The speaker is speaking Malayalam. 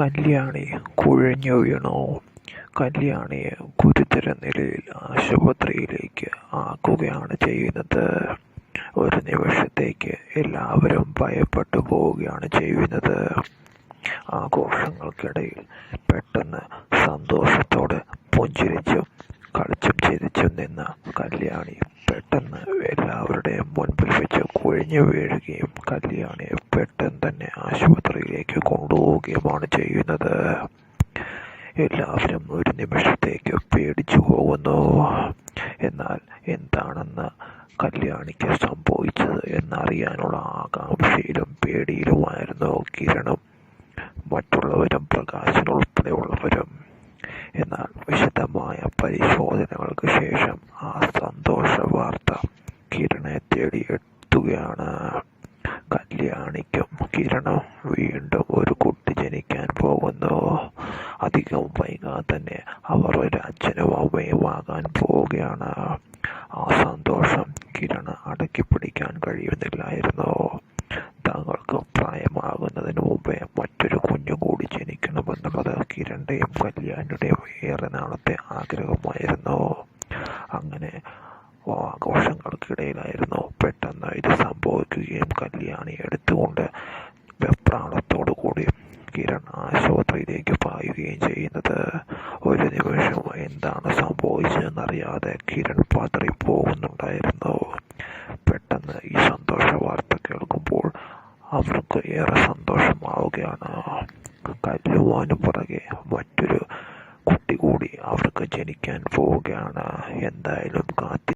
കല്യാണി കുഴഞ്ഞു വീണു. കല്യാണിയെ ഗുരുതര നിലയിൽ ആശുപത്രിയിലേക്ക് ആക്കുകയാണ് ചെയ്യുന്നത്. ഒരു നിമിഷത്തേക്ക് എല്ലാവരും ഭയപ്പെട്ടു പോവുകയാണ് ചെയ്യുന്നത്. ആഘോഷങ്ങൾക്കിടയിൽ പെട്ടെന്ന് സന്തോഷത്തോടെ പുഞ്ചിരിച്ചും കളിച്ചും ചിരിച്ചും നിന്ന കല്യാണി പെട്ടെന്ന് എല്ലാവരുടെയും മുൻപിൽ കുഴഞ്ഞു വീഴുകയും കല്യാണിയെ പെട്ടെന്ന് തന്നെ ആശുപത്രിയിലേക്ക് കൊണ്ടുപോവുകയുമാണ് ചെയ്യുന്നത്. എല്ലാവരും ഒരു നിമിഷത്തേക്ക് പേടിച്ചു പോകുന്നു. എന്നാൽ എന്താണെന്ന് കല്യാണിക്ക് സംഭവിച്ചത് എന്നറിയാനുള്ള ആകാംക്ഷയിലും പേടിയിലുമായിരുന്നു കിരണും മറ്റുള്ളവരും പ്രകാശൻ ഉൾപ്പെടെയുള്ളവരും. എന്നാൽ വിശദമായ പരിശോധനകൾക്ക് ശേഷം കിരണിനും വീണ്ടും ഒരു കുട്ടി ജനിക്കാൻ പോകുന്നു. അധികം വൈകാതെ തന്നെ അവർ ഒരു അച്ഛനും അമ്മയും ആകാൻ പോവുകയാണ്. ആ സന്തോഷം കിരണ് അടക്കി പിടിക്കാൻ കഴിയുന്നില്ലായിരുന്നു. തങ്ങൾക്ക് പ്രായമാകുന്നതിന് മുമ്പേ മറ്റൊരു കുഞ്ഞു കൂടി ജനിക്കണമെന്നുള്ളത് കിരണിന്റെയും കല്യാണിയുടെയും ഏറെ നാളത്തെ ആഗ്രഹമായിരുന്നു. അങ്ങനെ ആഘോഷങ്ങൾക്കിടയിലായിരുന്നു പെട്ടെന്ന് ഇത് സംഭവിക്കുകയും കല്യാണിയെ എടുത്തുകൊണ്ട് വെപ്രാളത്തോടുകൂടി കിരൺ ആശുപത്രിയിലേക്ക് പായുകയും ചെയ്യുന്നത്. ഒരു നിമിഷം എന്താണ് സംഭവിച്ചതെന്നറിയാതെ കിരൺ പതറിപ്പോകുന്നുണ്ടായിരുന്നു. പെട്ടെന്ന് ഈ സന്തോഷ വാർത്ത കേൾക്കുമ്പോൾ അവർക്ക് ഏറെ സന്തോഷമാവുകയാണ്. കല്ലുവാന് പുറകെ മറ്റൊരു കുട്ടി കൂടി അവർക്ക് ജനിക്കാൻ പോവുകയാണ്. എന്തായാലും കാത്തി